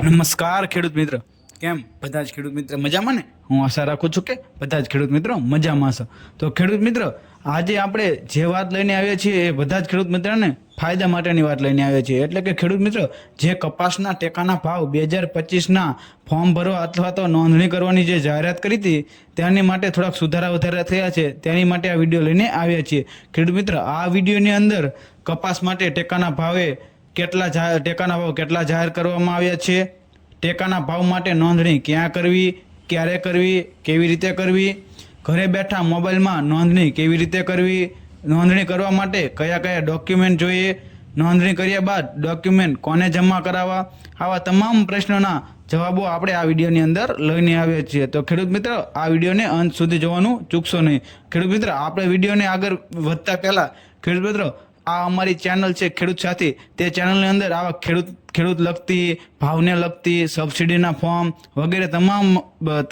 નમસ્કાર ખેડૂત મિત્ર. કેમ? બધા જ ખેડૂત મિત્ર મજામાં ને? હું આશા રાખું છું કે બધા જ ખેડૂત મિત્રો મજામાં છે તો ખેડૂત મિત્ર, આજે આપણે જે વાત લઈને આવ્યા છીએ એ બધા જ ખેડૂત મિત્રોને ફાયદા માટેની વાત લઈને આવ્યા છીએ. એટલે કે ખેડૂત મિત્ર, જે કપાસના ટેકાના ભાવ બે હજાર પચીસના ફોર્મ ભરવા અથવા તો નોંધણી કરવાની જે જાહેરાત કરી હતી તેની માટે થોડાક સુધારા વધારા થયા છે. તેની માટે આ વીડિયો લઈને આવ્યા છીએ. ખેડૂત મિત્ર, આ વિડીયોની અંદર કપાસ માટે ટેકાના ભાવે કેટલા ટેકાના ભાવ કેટલા જાહેર કરવામાં આવ્યા છે? ટેકાના ભાવ માટે નોંધણી ક્યાં કરવી? ક્યારે કરવી? કેવી રીતે કરવી? ઘરે બેઠા મોબાઈલમાં નોંધણી કેવી રીતે કરવી? નોંધણી કરવા માટે કયા કયા ડોક્યુમેન્ટ જોઈએ? નોંધણી કર્યા બાદ ડોક્યુમેન્ટ કોને જમા કરાવવા? આવા તમામ પ્રશ્નોના જવાબો આપણે આ વિડીયોની અંદર લઈને આવીએ છીએ. તો ખેડૂત મિત્ર, આ વિડીયોને અંત સુધી જોવાનું ચૂકશો નહીં. ખેડૂત મિત્ર, આપણે વિડીયોને આગળ વધતા પહેલાં ખેડૂત મિત્રો આ અમારી ચેનલ છે ખેડૂત સાથી. તે ચેનલની અંદર આવા ખેડૂત ખેડૂત લગતી, ભાવને લગતી સબસિડીના ફોર્મ વગેરે તમામ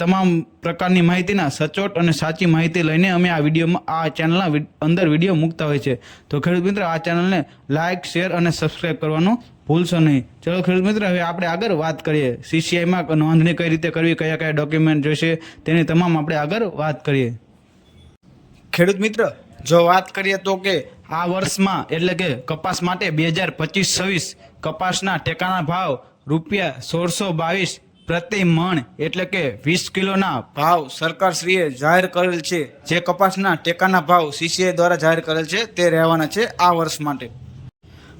તમામ પ્રકારની માહિતીના સચોટ અને સાચી માહિતી લઈને અમે આ વિડીયોમાં, આ ચેનલના અંદર વીડિયો મૂકતા હોય છે. તો ખેડૂત મિત્ર, આ ચેનલને લાઇક શેર અને સબસ્ક્રાઇબ કરવાનું ભૂલશો નહીં. ચલો ખેડૂત મિત્ર, હવે આપણે આગળ વાત કરીએ. સીસીઆઈમાં નોંધણી કઈ રીતે કરવી, કયા કયા ડોક્યુમેન્ટ જોઈશે, તેની તમામ આપણે આગળ વાત કરીએ. ખેડૂત મિત્ર, જો વાત કરીએ તો કે આ વર્ષમાં, એટલે કે કપાસ માટે બે હજાર પચીસ છવ્વીસ કપાસના ટેકાના ભાવ રૂપિયા સોળસો બાવીસ પ્રતિ મણ, એટલે કે વીસ કિલોના ભાવ સરકારશ્રીએ જાહેર કરેલ છે. જે કપાસના ટેકાના ભાવ સીસીઆઈ દ્વારા જાહેર કરેલ છે, તે રહેવાના છે આ વર્ષ માટે.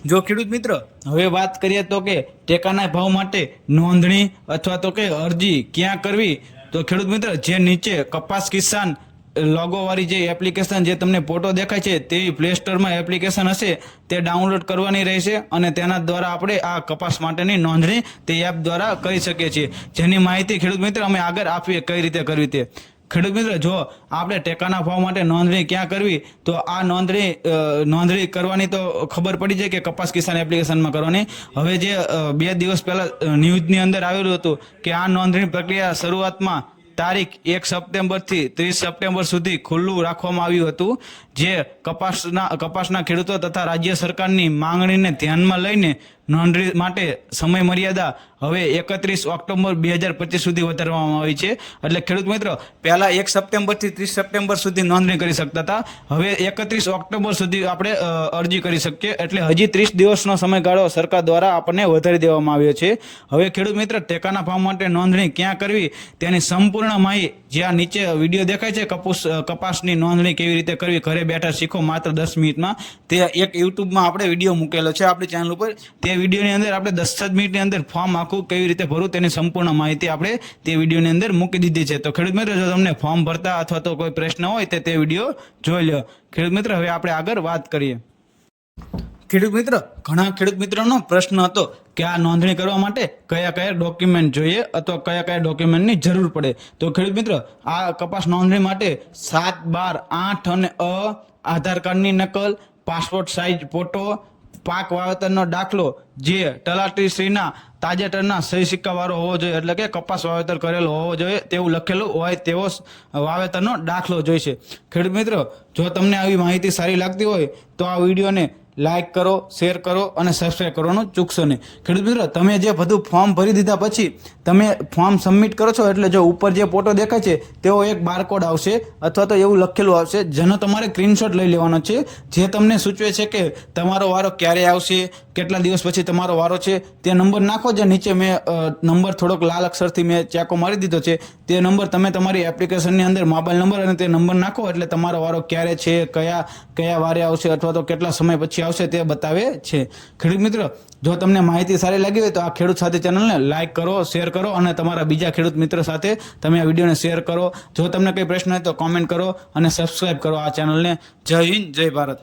જો ખેડૂત મિત્ર, હવે વાત કરીએ તો કે ટેકાના ભાવ માટે નોંધણી અથવા તો કે અરજી ક્યાં કરવી, તો ખેડૂત મિત્ર, જે નીચે કપાસ કિસાન લોગોવાળી જે એપ્લિકેશન જે તમને ફોટો દેખાય છે તેવી પ્લે સ્ટોરમાં એપ્લિકેશન હશે, તે ડાઉનલોડ કરવાની રહેશે અને તેના દ્વારા આપણે આ કપાસ માટેની નોંધણી તે એપ દ્વારા કરી શકીએ છીએ. જેની માહિતી ખેડૂત મિત્ર અમે આગળ આપીએ કઈ રીતે કરવી તે. ખેડૂત મિત્ર, જો આપણે ટેકાના ભાવ માટે નોંધણી ક્યાં કરવી, તો આ નોંધણી નોંધણી કરવાની તો ખબર પડી જાય કે કપાસ કિસાન એપ્લિકેશનમાં કરવાની. હવે જે બે દિવસ પહેલા ન્યૂઝની અંદર આવેલું હતું કે આ નોંધણી પ્રક્રિયા શરૂઆતમાં તારીખ એક સપ્ટેમ્બરથી ત્રીસ સપ્ટેમ્બર સુધી ખુલ્લું રાખવામાં આવ્યું હતું, જે કપાસના કપાસના ખેડૂતો તથા રાજ્ય સરકારની માંગણીને ધ્યાનમાં લઈને નોંધણી માટે સમય મર્યાદા હવે એકત્રીસ ઓક્ટોબર બે હજાર પચીસ સુધી વધારવામાં આવી છે. એટલે ખેડૂત મિત્રો, પહેલાં એક સપ્ટેમ્બરથી ત્રીસ સપ્ટેમ્બર સુધી નોંધણી કરી શકતા હતા. હવે એકત્રીસ ઓક્ટોબર સુધી આપણે અરજી કરી શકીએ. એટલે હજી ત્રીસ દિવસનો સમયગાળો સરકાર દ્વારા આપણને વધારી દેવામાં આવ્યો છે. હવે ખેડૂત મિત્ર, ટેકાના ભાવ માટે નોંધણી ક્યાં કરવી? તેની સંપૂર્ણ માહિતી જ્યાં નીચે વીડિયો દેખાય છે, કપૂસ કપાસની નોંધણી કેવી રીતે કરવી, ઘરે બેઠા શીખો માત્ર દસ મિનિટમાં. તે એક યુટ્યુબમાં આપણે વીડિયો મૂકેલો છે આપણી ચેનલ ઉપર. તે વિડીયોની અંદર આપણે દસ જ મિનિટની અંદર ફોર્મ આખું કેવી રીતે ભરવું તેની સંપૂર્ણ માહિતી આપણે તે વિડીયોની અંદર મૂકી દીધી છે. તો ખેડૂત મિત્ર, જો તમને ફોર્મ ભરતા અથવા તો કોઈ પ્રશ્ન હોય તો તે વીડિયો જોઈ લો ખેડૂત મિત્ર, હવે આપણે આગળ વાત કરીએ. ખેડૂત મિત્ર, ઘણા ખેડૂત મિત્રોનો પ્રશ્ન હતો કે આ નોંધણી કરવા માટે કયા કયા ડોક્યુમેન્ટ જોઈએ અથવા કયા કયા ડોક્યુમેન્ટની જરૂર પડે. તો ખેડૂત મિત્ર, આ કપાસ નોંધણી માટે સાત બાર આઠ અને અ, આધાર કાર્ડની નકલ, પાસપોર્ટ સાઇઝ ફોટો પાક વાવેતરનો દાખલો જે તલાટીશ્રીના તાજેતરના સહી સિક્કાવાળો હોવો જોઈએ, એટલે કે કપાસ વાવેતર કરેલો હોવો જોઈએ, તેવું લખેલું હોય તેવો વાવેતરનો દાખલો જોઈશે. ખેડૂત મિત્રો, જો તમને આવી માહિતી સારી લાગતી હોય, તો આ વિડીયોને લાઈક કરો શેર કરો અને સબસ્ક્રાઈબ કરવાનું ચૂકશો નહીં. ખેડૂત મિત્રો, તમે જે બધું ફોર્મ ભરી દીધા પછી તમે ફોર્મ સબમિટ કરો છો, એટલે જો ઉપર જે ફોટો દેખાય છે તેવો એક બારકોડ આવશે અથવા તો એવું લખેલું આવશે, જેનો તમારે સ્ક્રીનશોટ લઈ લેવાનો છે, જે તમને સૂચવે છે કે તમારો વારો ક્યારે આવશે, કેટલા દિવસ પછી તમારો વારો છે, તે નંબર નાખો જે નીચે મેં નંબર થોડોક લાલ અક્ષરથી મેં ચાકો મારી દીધો છે, તે નંબર તમે તમારી એપ્લિકેશનની અંદર મોબાઈલ નંબર અને તે નંબર નાખો એટલે તમારો વારો ક્યારે છે, કયા કયા વારે આવશે અથવા તો કેટલા સમય પછી આવશે તે બતાવે છે. ખેડૂત મિત્રો, જો તમને માહિતી સારી લાગી હોય તો આ ખેડૂત સાથે ચેનલને લાઇક કરો, શેર કરો અને તમારા બીજા ખેડૂત મિત્ર સાથે તમે આ વિડીયોને શેર કરો. જો તમને કંઈ પ્રશ્ન હોય તો કોમેન્ટ કરો અને સબસ્ક્રાઈબ કરો આ ચેનલને. જય હિન્દ, જય ભારત.